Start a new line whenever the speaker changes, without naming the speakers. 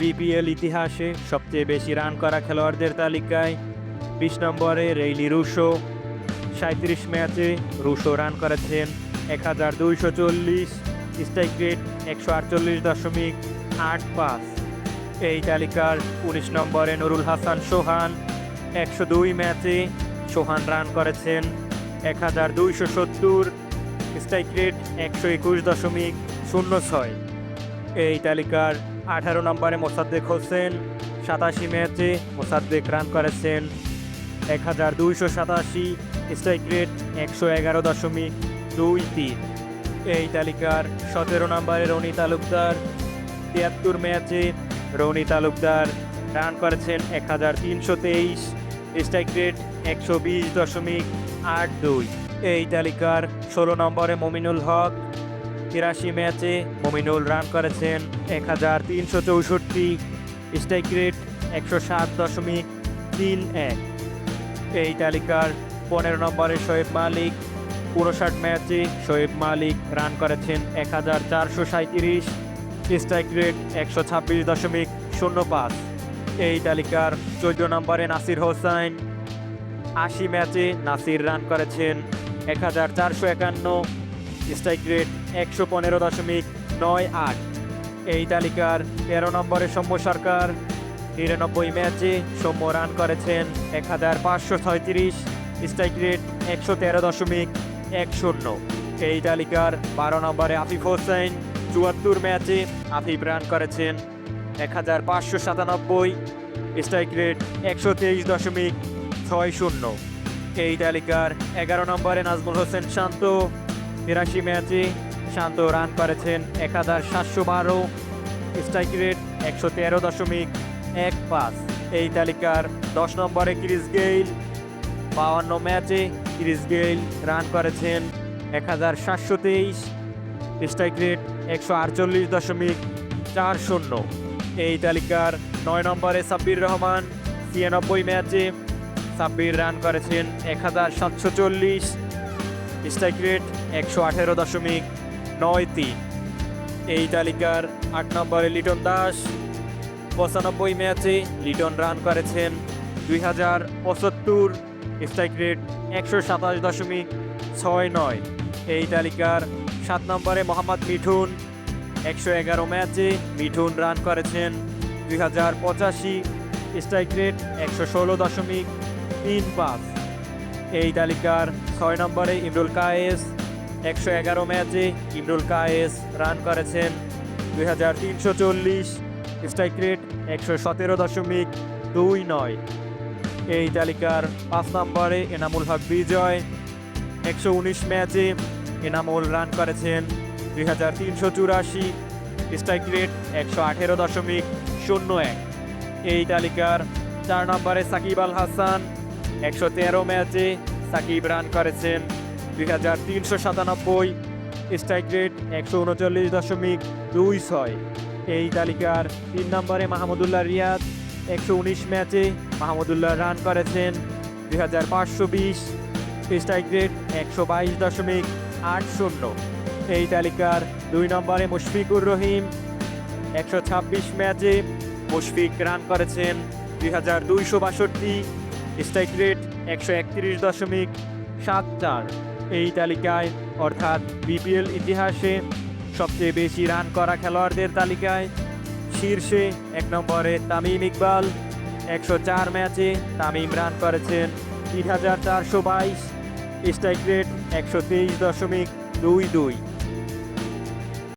BPL ইতিহাসে সবচেয়ে বেশি রান করা খেলোয়াড়দের তালিকায় বিশ নম্বরে রেইলি রুশো সাঁত্রিশ ম্যাচে রুশো রান করেছেন এক হাজার দুইশো চল্লিশ স্ট্রাইক রেট একশো আটচল্লিশ দশমিক আট পাঁচ। এই তালিকার উনিশ নম্বরে নুরুল হাসান সোহান, একশো দুই ম্যাচে সোহান রান করেছেন এক হাজার দুইশো সত্তর স্ট্রাইক রেট একশো একুশ দশমিক শূন্য ছয়। এই তালিকার আঠারো নম্বরে মোসাদ্দেক হোসেন, সাতাশি ম্যাচে মোসাদ্দেক রান করেছেন। এক হাজার দুইশো সাতাশি স্ট্রাইক রেট একশো এগারো দশমিক দুই তিন। এই তালিকার সতেরো নম্বরে রনি তালুকদার, তিয়াত্তর ম্যাচে রনি তালুকদার রান করেছেন এক হাজার তিনশো তেইশ স্ট্রাইক রেট একশো বিশ দশমিক আট দুই। এই তালিকার ষোলো নম্বরে মমিনুল হক তিরাশি ম্যাচে মমিনুল রান করেছেন এক হাজার তিনশো চৌষট্টি। স্ট্রাইক রেট একশো সাত দশমিক তিন এক। এই তালিকার পনেরো নম্বরে শোয়েব মালিক। উনষাট ম্যাচে শোয়েব মালিক রান করেছেন এক হাজার চারশো সাঁত্রিশ স্ট্রাইক রেট একশো ছাব্বিশ দশমিক শূন্য পাঁচ। এই তালিকার চোদ্দ নম্বরে নাসির হোসাইন। আশি ম্যাচে নাসির রান করেছেন এক হাজার চারশো একান্ন। স্ট্রাইক রেট একশো পনেরো দশমিক নয় আট। এই তালিকার তেরো নম্বরে সৌম্য সরকার। নিরানব্বই ম্যাচে সৌম্য রান করেছেন এক হাজার পাঁচশো ছয়ত্রিশ। স্ট্রাইক রেট একশো তেরো দশমিক এক শূন্য। এই তালিকার বারো নম্বরে আফিফ হোসেন। চুয়াত্তর ম্যাচে আফিফ রান করেছেন এক হাজার পাঁচশো সাতানব্বই। স্ট্রাইক রেট একশো তেইশ দশমিক ছয় শূন্য। এই তালিকার এগারো নম্বরে নাজমুল হোসেন শান্ত। তিরাশি ম্যাচে শান্ত রান করেছেন এক হাজার সাতশো বারো। স্ট্রাইক রেট একশো তেরো দশমিক এক পাঁচ। এই তালিকার দশ নম্বরে ক্রিস গেইল। বাউান্ন ম্যাচে ক্রিস গেইল রান করেছেন এক হাজার সাতশো তেইশ। স্ট্রাইক রেট একশো আটচল্লিশ দশমিক চার শূন্য। এই তালিকার নয় নম্বরে সাব্বির রহমান। ছিয়ানব্বই ম্যাচে সাব্বির রান করেছেন এক হাজার সাতশো চল্লিশ। স্ট্রাইক রেট একশো আঠেরো দশমিক নয় তিন। এই তালিকার আট নম্বরে লিটন দাস। পঁচানব্বই ম্যাচে লিটন রান করেছেন দুই হাজার পঁচাত্তর। স্ট্রাইক রেট একশো সাতাশ দশমিক ছয় নয়। এই তালিকার সাত নম্বরে মোহাম্মদ মিঠুন। একশো এগারো ম্যাচে মিঠুন রান করেছেন দুই হাজার পঁচাশি। স্ট্রাইক রেট একশো ষোলো দশমিক তিন পাঁচ। এই তালিকার ছয় নম্বরে ইমরুল কায়েস, একশো এগারো ম্যাচে ইমরুল কায়েস রান করেছেন দুই হাজার তিনশো চল্লিশ, স্ট্রাইক রেট একশো সতেরো দশমিক দুই নয়। এই তালিকার পাঁচ নম্বরে এনামুল হক বিজয়, একশো উনিশ ম্যাচে এনামুল রান করেছেন দুই হাজার তিনশো চুরাশি, স্ট্রাইক রেট একশো আঠেরো দশমিক শূন্য এক। এই তালিকার চার নম্বরে সাকিব আল হাসান একশো তেরো ম্যাচে সাকিব রান করেছেন দুই হাজার তিনশো সাতানব্বই। স্ট্রাইক রেট একশো উনচল্লিশ দশমিক দুই ছয়। এই তালিকার তিন নম্বরে মাহমুদুল্লাহ রিয়াদ। একশো উনিশ ম্যাচে মাহমুদুল্লাহ রান করেছেন দুই হাজার পাঁচশো বিশ। স্ট্রাইক রেট একশো বাইশ দশমিক আট শূন্য। এই তালিকার দুই নম্বরে মুশফিকুর রহিম। একশো ছাব্বিশ ম্যাচে মুশফিক রান করেছেন দুই হাজার দুইশো বাষট্টি। স্ট্রাইক রেট একশো একত্রিশ দশমিক সাত চার। এই তালিকায়, অর্থাৎ বিপিএল ইতিহাসে সবচেয়ে বেশি রান করা খেলোয়াড়দের তালিকায় শীর্ষে এক নম্বরে তামিম ইকবাল, একশো চার ম্যাচে তামিম রান করেছেন তিন হাজার চারশো বাইশ। স্ট্রাইক রেট একশো তেইশ দশমিক দুই দুই।